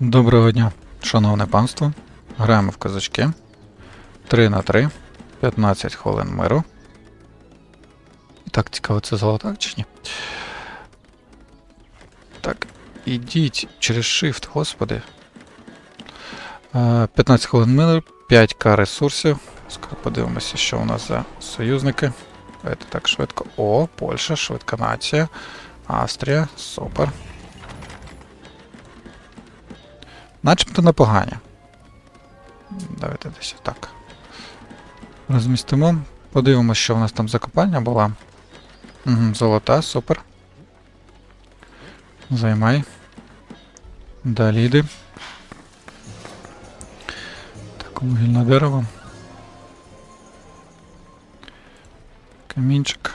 Доброго дня, шановне панство. Граємо в казачки. 3 на 3, 15 хвилин миру. Так, цікаво, це золота чи ні? Так, ідіть через Shift, господи. Е, 15 хвилин миру, 5к ресурсів. Скоро подивимося, що у нас за союзники. Давайте так швидко. О, Польща, швидка нація. Австрія, супер. Начебто непогані. Давайте десь так. Розмістимо. Подивимося, що в нас там за копальня була. Угу, золота, супер. Займай. Далі йди. Так, вугільне дерево. Камінчик.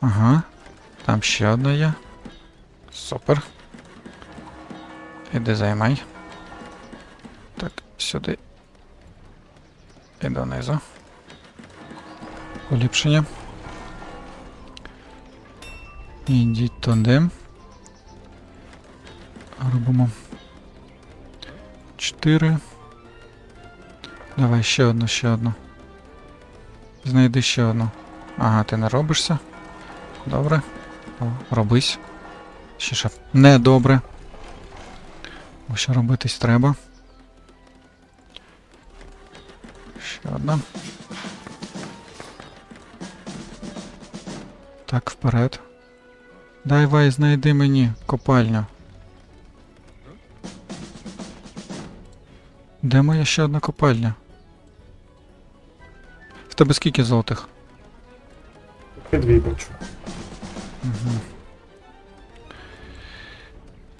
Ага. Там ще одна є. Супер. Іди займай. Так, сюди. І донизу. Поліпшення. Ідіть туди. Робимо. Чотири. Давай ще одну, ще одну. Знайди ще одну. Ага, ти не робишся. Добре. О, робись. Ще ще не добре. Бо що робитись треба. Ще одна. Так, вперед. Дай вай, знайди мені копальню. Де моя ще одна копальня? В тебе скільки золотих? Я дві бачу. Угу.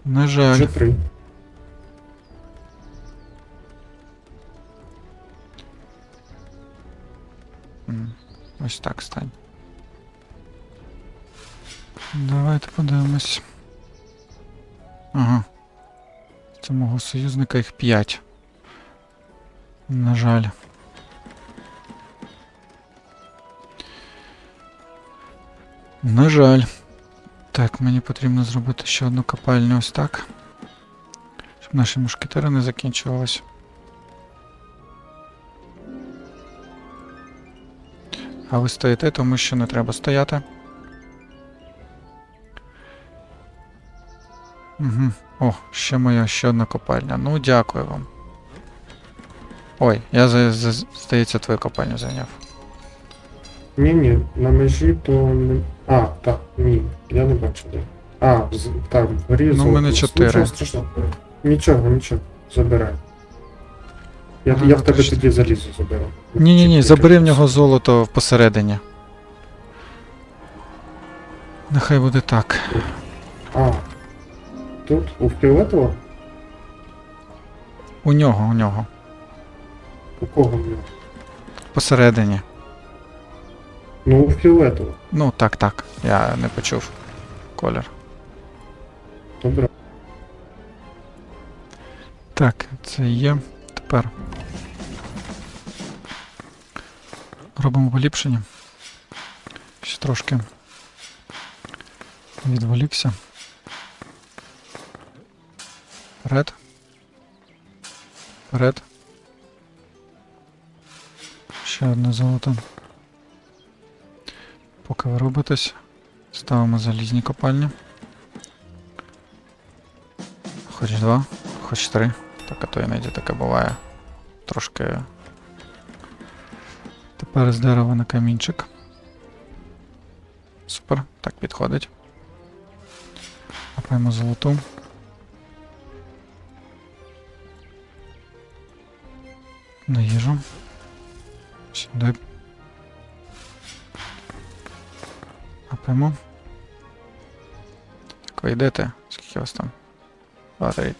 На жаль. Вже три. М, Ось так стань. Давайте подивимось. Ага. Це мого союзника їх 5. На жаль. На жаль. Так, мені потрібно зробити ще одну копальню ось так. Щоб наші мушкетери не закінчувалися. А ви стоїте, тому що не треба стояти. Угу. О, ще моя ще одна копальня. Ну, дякую вам. Ой, я за, здається, твою копальню зайняв. Ні, ні, на межі то не. А, так, ні, я не бачу де. А, з, там, вгорі Ну, золото. мене чотири. Нічого страшного. Нічого, нічого. Забирай. Я, Ага, я в тебе точно. тоді залізу заберу. Ні, ні, ні, Чотири. забери в нього золото посередині. Нехай буде так. А. Тут, у фіолетово? У нього, у нього. У кого в нього? Посередині. Ну, у фіолетово. Ну, так, так. Я не почув колір. Добре. Так, це є. Тепер. Робимо поліпшення. Ще трошки відволікся. Вперед. Вперед. Ще одне золото. Поки ви робитесь, ставимо залізні копальні. Хоч два, хоч три. Так, а то іноді таке буває. Трошки. Тепер з дерева на камінчик. Супер, так підходить. Копаємо золоту. На їжу. Сюди. Копаємо. Так, ви йдете? Скільки вас там? Два, три.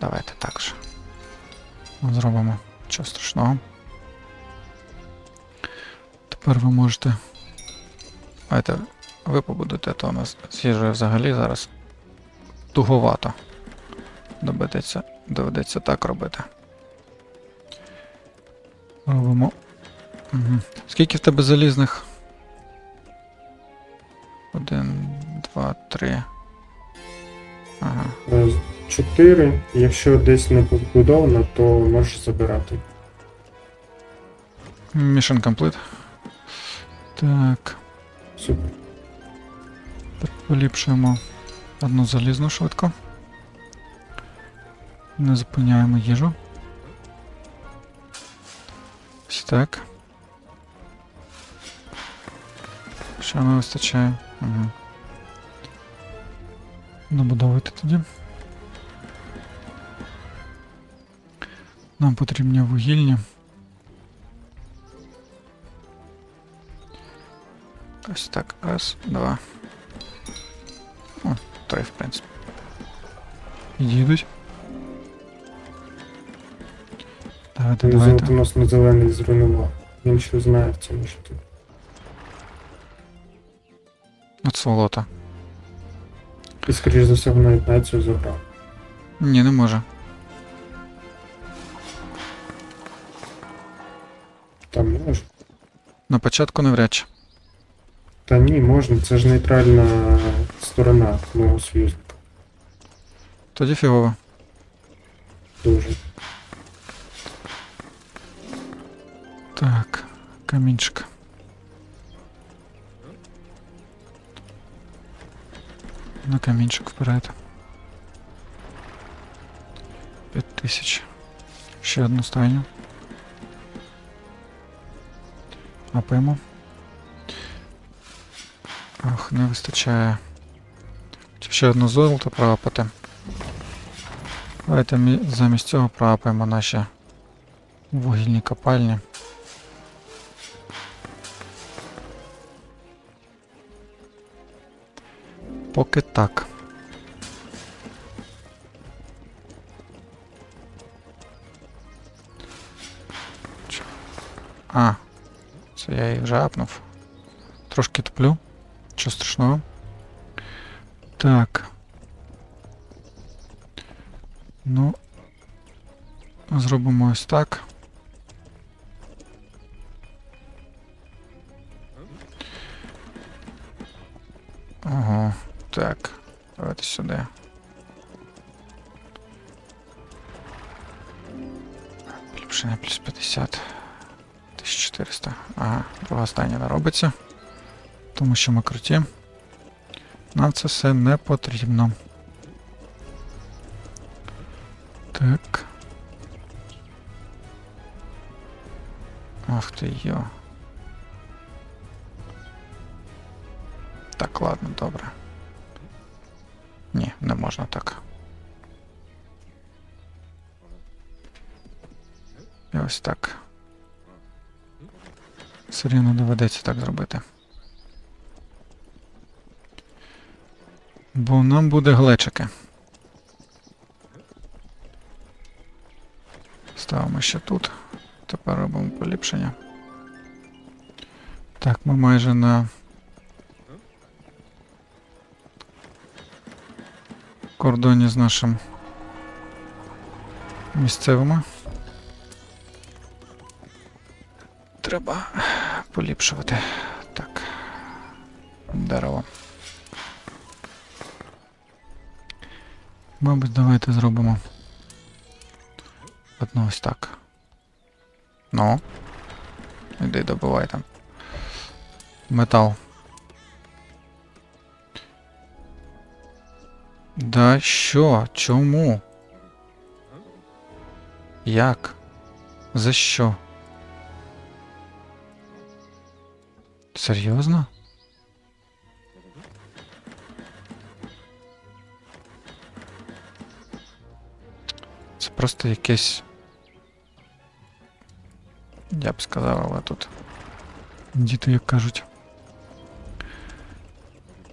Давайте так же. Зробимо. Чого страшного. Тепер ви можете. Давайте ви побудете, то у нас з взагалі зараз туговато. Доведеться, доведеться так робити. Робимо. Угу. Скільки в тебе залізних? Два, три. Е, 4. Якщо десь не побудовано, то можеш забирати. Mission complete. Так, Супер. поліпшуємо одну залізну швидко. Не зупиняємо їжу. Ось так. Що не вистачає? Угу. Добудовуйте тоді. Нам потрібні вугільні. Ось так. Раз, два. О, три, в принципі. Підійдуть. Давайте, Він давайте. золотоносно зелений зруйнував. Він що знає в цьому що тут. От сволота. І скоріш за все вона націю забрав. Ні, не може. Там може. На початку навряд чи. Та ні, можна, це ж нейтральна сторона мого союзника. Тоді фігово. Дуже. Так, камінчик. На камінчик вперед. П'ять тисяч. Ще одну стайню. Апимо. Ох, не вистачає. Ще одну золото проапати. Давайте мі- замість цього проапаємо наші вугільні копальні. Поки так. А, це я їх вже апнув. Трошки туплю. Що страшного. Так. Ну. Зробимо ось так. Ого, так. Давайте сюди. Поліпшення плюс 50. 1400. Ага, друга стання не робиться. Тому що ми круті. Нам це все не потрібно. Так. Ах ти йо. Так, ладно, добре. Не можна так. І ось так. Все рівно доведеться так зробити. Бо нам буде глечики. Ставимо ще тут. Тепер робимо поліпшення. Так, ми майже на кордоні з нашим місцевими. Треба поліпшувати. Так. Дерево. Мабуть, давайте зробимо. Одно ось так. Ну. Іди добивай там. Метал. Да що? Чому? Як? За що? Серйозно? Це просто якесь. Я б сказав, але тут. Діти, як кажуть.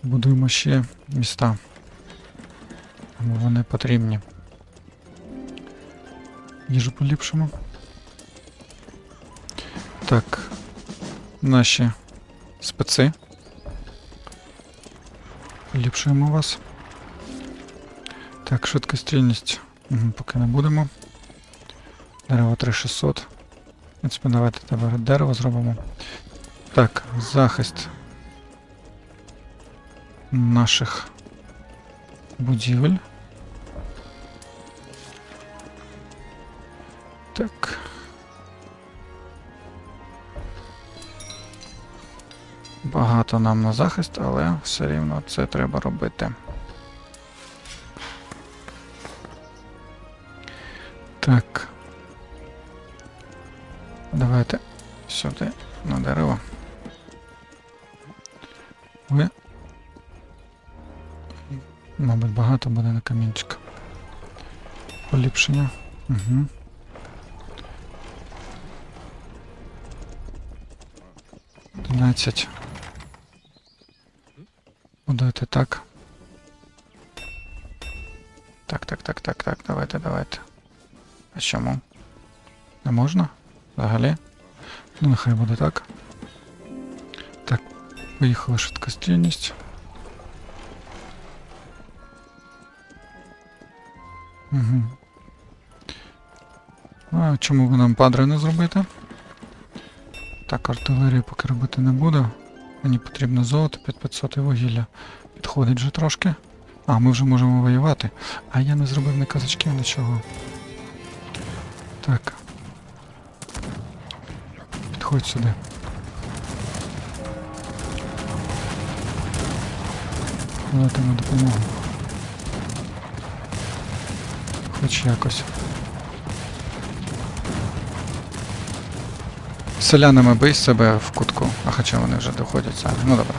Будуємо ще міста. Вони потрібні. Їжу поліпшимо. Так. Наші специ. Поліпшуємо вас. Так, швидкострільність. Угу, поки не будемо. Дерево 3600. В принципі, давайте тепер дерево зробимо. Так, захист наших будівель. Багато нам на захист, але все рівно це треба робити. Так. Давайте сюди на дерево. Ви. Мабуть, багато буде на камінчик. Поліпшення. Угу. Одинадцять. Будуйте так. Так, так, так, так, так, давайте, давайте. А чому? Не можна? Взагалі? Ну, нехай буде так. Так, поїхала швидкострільність. Угу. А чому би нам падре не зробити? Так, артилерію поки робити не буду. Мені потрібно золото 5500 і вугілля. Підходить вже трошки. А, ми вже можемо воювати. А я не зробив ні казачків, нічого. Так. Підходь сюди. Дати на допомогу. Хоч якось. Селянами бий себе в кутку, а хоча вони вже доходять самі. Ну добре.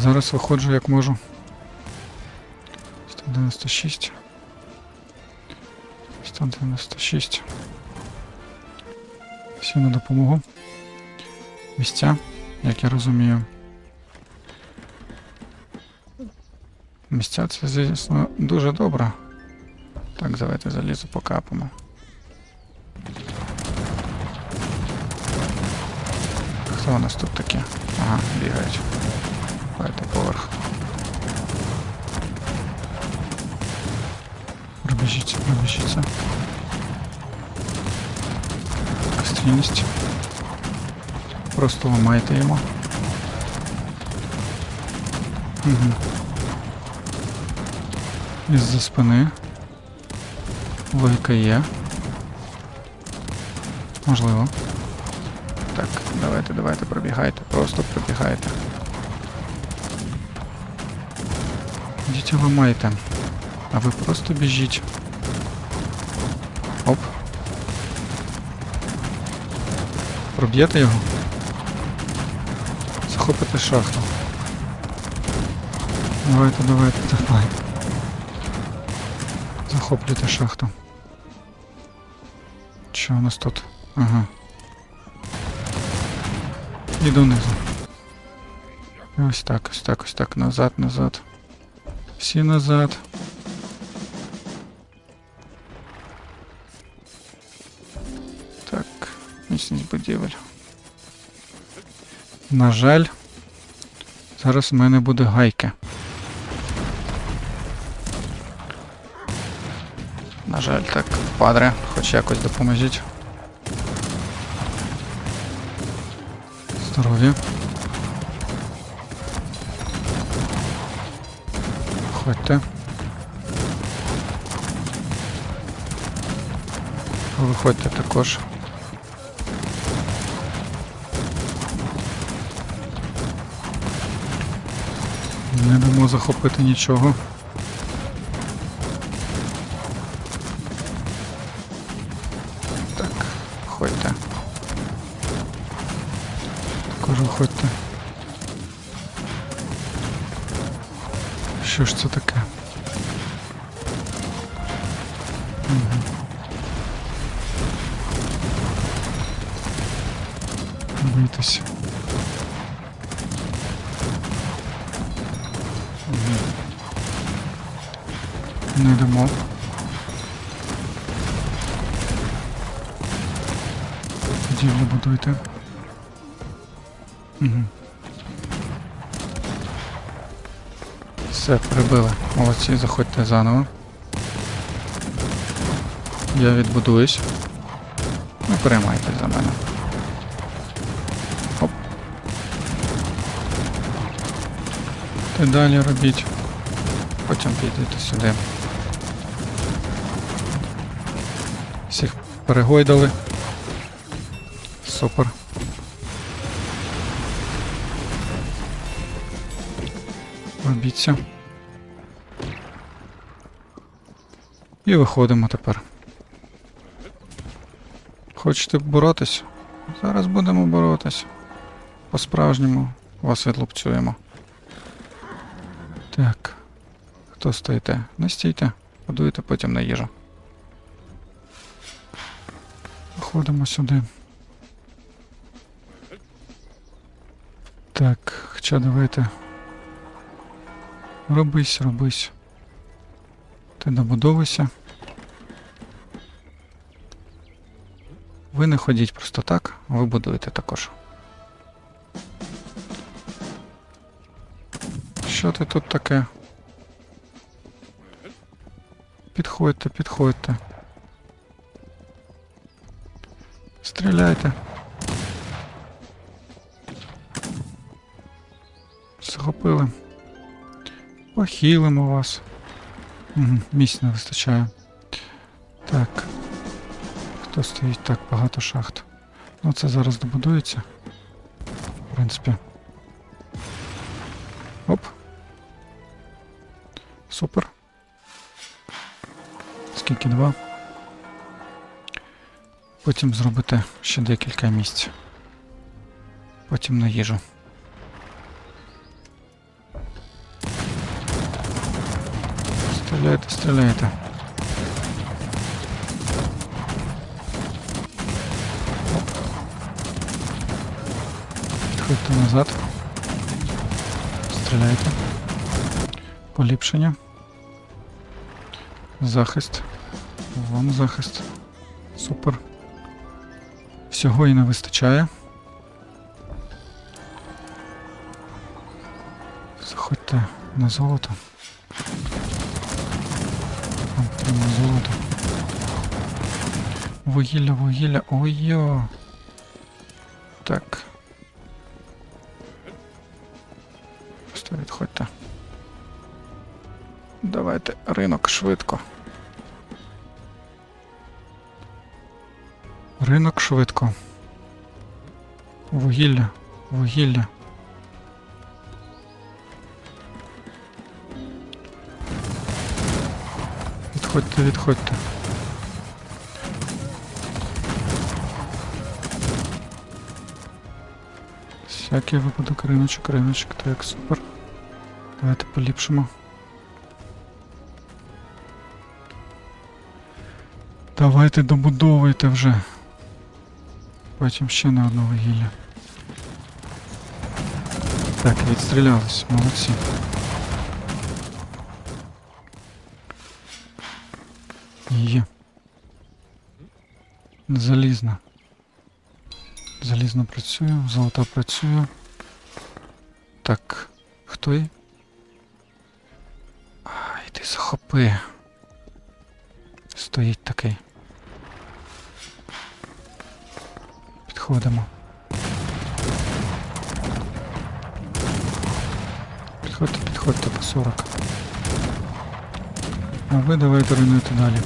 Зараз виходжу як можу. 196. 196. Всі на допомогу. Місця, як я розумію. Місця це, звісно, дуже добре. Так, давайте залізо покапимо. Хто у нас тут такі? Ага, бігають. Давайте поверх. Пробіжіться, пробіжіться. Стрільність. Просто ламайте йому. Угу. Із-за спини. Логіка є. Можливо. Так, давайте, давайте, пробігайте, просто пробігайте. Дітя ламайте. А ви просто біжіть. Оп. Проб'єте його? Захопите шахту. Давайте, давайте, давайте. Захоплюйте шахту. Що у нас тут? Ага. І донизу. Ось так, ось так, ось так, назад, назад. Всі назад. Так, міцність будівель. На жаль, зараз в мене буде гайки. На жаль, так, падре, хоч якось допоможіть. Здоров'я. Ходьте. Виходьте також. Не дамо захопити нічого. Все, прибили. Молодці, заходьте заново. Я відбудуюсь. Не переймайте за мене. Оп. Ти далі робіть. Потім підійте сюди. Всіх перегойдали. Супер. Робіться. І виходимо тепер. Хочете боротись? Зараз будемо боротись. По-справжньому вас відлупцюємо. Так. Хто стоїте? Не стійте. Подуйте потім на їжу. Виходимо сюди. Так, хоча давайте. Робись, робись. Ти добудовуйся. Ви не ходіть просто так, ви будуєте також. Що ти тут таке? Підходьте, підходьте. Стріляйте. Захопили. Похилимо вас. Місць не вистачає. Так. Хто стоїть так багато шахт? Ну це зараз добудується. В принципі. Оп. Супер. Скільки два. Потім зробити ще декілька місць. Потім на їжу. Стріляйте, стріляйте. Оп. Підходьте назад. Стріляйте. Поліпшення. Захист. Вам захист. Супер. Всього і не вистачає. Заходьте на золото. Золото. Вугілля, вугілля. Ой-йо. Так. Просто відходьте. Давайте ринок швидко. Ринок швидко. Вугілля, вугілля. Відходьте, відходьте. Всякий випадок риночок, риночок, так, супер. Давайте поліпшимо. Давайте добудовуйте вже. Потім ще на одне вугілля. Так, відстрілялись, молодці. Є. Залізна. Залізно працює, золото працює. Так, хто є? Ай, ти захопи. Стоїть такий. Підходимо. Підходьте, підходьте по 40. А ви давайте руйнуйте далі.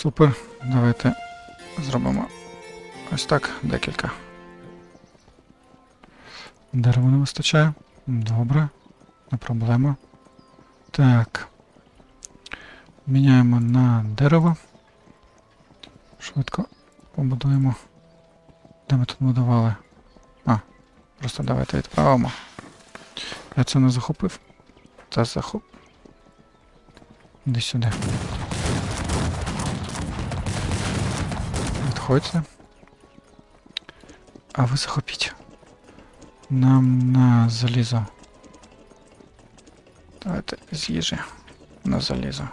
Супер. Давайте зробимо ось так декілька. Дерева не вистачає. Добре. Не проблема. Так. Міняємо на дерево. Швидко побудуємо. Де ми тут будували? А, просто давайте відправимо. Я це не захопив. Та захоп. Іди сюди. Відходьте. А ви захопіть. Нам на залізо. Давайте з на залізо.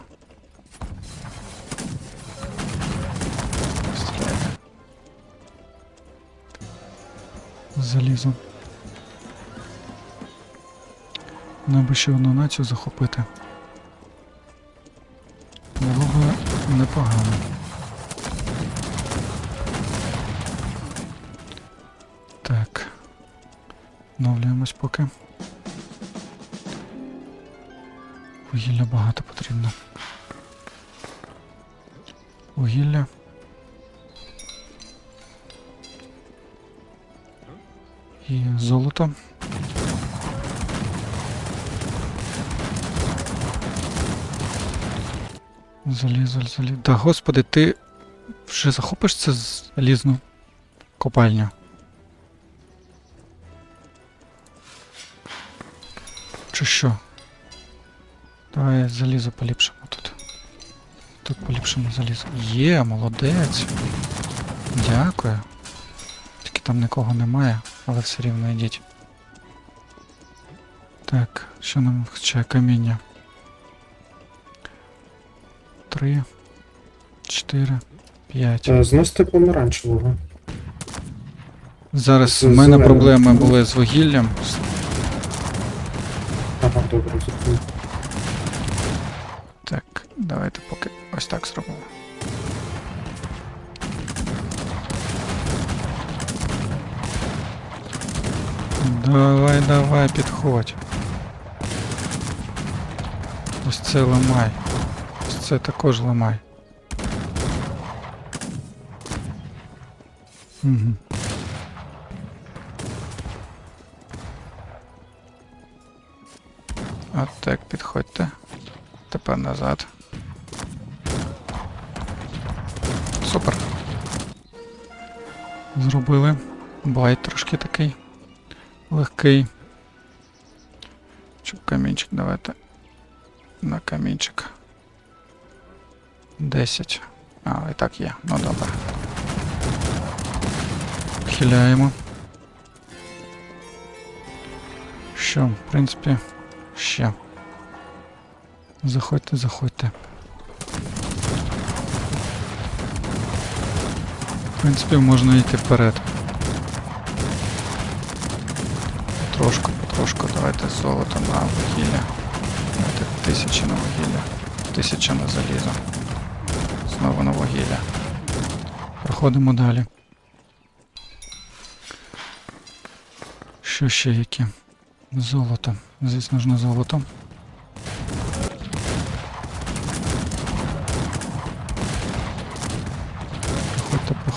Залізо. Нам би ще одну націю захопити. Вугілля багато потрібно. Вугілля. І золото. Залізо, залізо. Да господи, ти вже захопиш це залізну копальню. Чи що? Давай залізо поліпшимо тут. Тут поліпшимо залізо. Є, молодець. Дякую. Тільки там нікого немає, але все рівно йдіть. Так, що нам вчає каміння? Три, чотири, п'ять. Е, Зносите помаранчевого. Зараз у мене проблеми були з вугіллям. Ага, добре, зрозумів. Давайте поки ось так зробимо. Давай, давай, підходь. Ось це ламай. Ось це також ламай. Угу. От так, підходьте. Тепер назад. Зробили. Байт трошки такий. Легкий. Щоб камінчик давайте. На камінчик. 10. А, і так є. Ну добре. Хиляємо. Що, в принципі, ще. Заходьте, заходьте. В принципі, можна йти вперед. Потрошку, потрошку, давайте золото на вугілля. Давайте тисячі на вугілля. Тисяча на залізо. Знову на вугілля. Проходимо далі. Що ще які? Золото. Звісно ж на золото.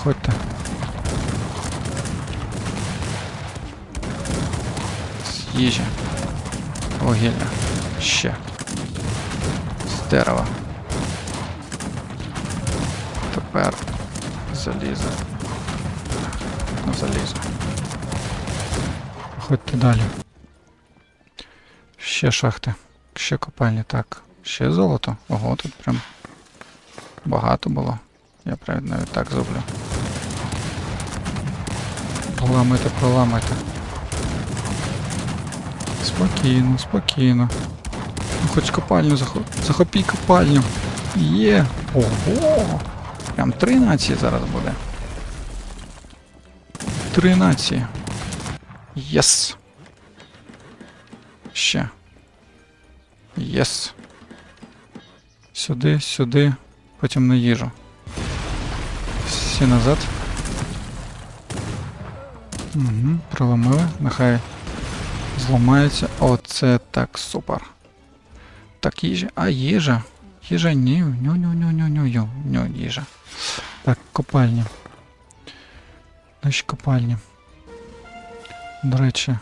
Проходьте, проходьте. З їжі. Вугілля. Ще. З дерева. Тепер залізо. На залізо. Проходьте далі. Ще шахти. Ще копальні. Так. Ще золото. Ого, тут прям багато було. Я правильно навіть так зроблю. Проламайте, проламайте. Спокійно, спокійно. Ну, хоч копальню захоп... захопій копальню. Є. Ого! Прям три нації зараз буде. Три нації. Єс. Ще. Єс. Сюди, сюди. Потім на їжу. Всі назад. Угу, проламили. Нехай зламається. Оце так супер. Так, їжа. А, їжа. Їжа ні. Ню, ню, ню, ню, ню, ню, ню, їжа. Так, копальня. Наші копальні. До речі,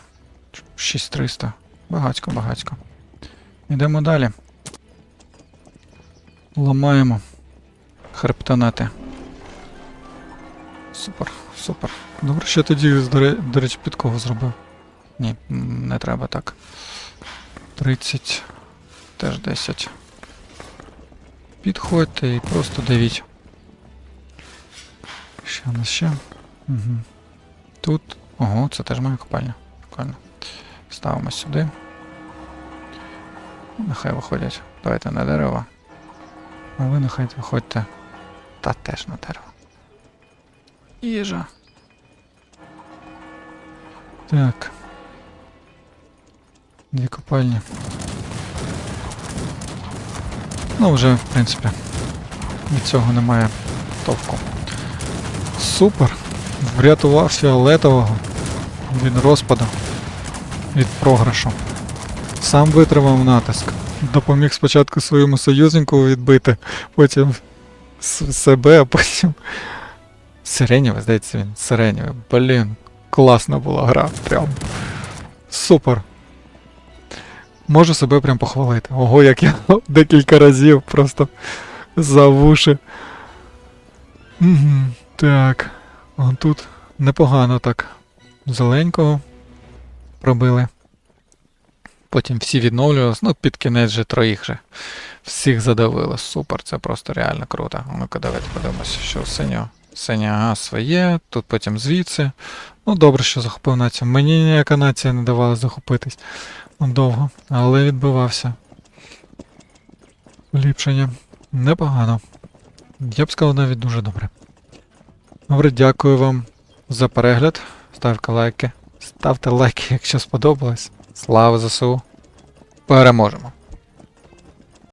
6300. Багацько, багацько. Йдемо далі. Ламаємо. Хребтонати. Супер, супер. Добре, що тоді, до речі, під кого зробив? Ні, не треба так. 30. Теж 10. Підходьте і просто давіть. Що у нас ще? Угу. Тут. Ого, це теж моя копальня. Прикольно. Ставимо сюди. Нехай виходять. Давайте на дерево. А ви нехай виходьте. Та теж на дерево. Їжа. Так. Дві копальні. Ну, вже, в принципі, від цього немає товку. Супер! Врятував фіолетового від розпаду, від програшу. Сам витримав натиск. Допоміг спочатку своєму союзнику відбити, потім себе, а потім. Сиренєве, здається, він. Сиренєве. Блін. Класна була гра. Прям. Супер. Можу себе прям похвалити. Ого, як я декілька разів просто за вуші. Угу, так. А тут непогано так. Зеленького пробили. Потім всі відновлювалися. Ну, під кінець же троїх же. Всіх задавили. Супер, це просто реально круто. Ну-ка, давайте подивимося, що синього. Синя, ага, своє, тут потім звідси. Ну, добре, що захопив націю. Мені ніяка нація не давала захопитись. Ну, довго, але відбивався. Поліпшення. Непогано. Я б сказав навіть дуже добре. Добре, дякую вам за перегляд. Ставте лайки. Ставте лайки, якщо сподобалось. Слава ЗСУ. Переможемо!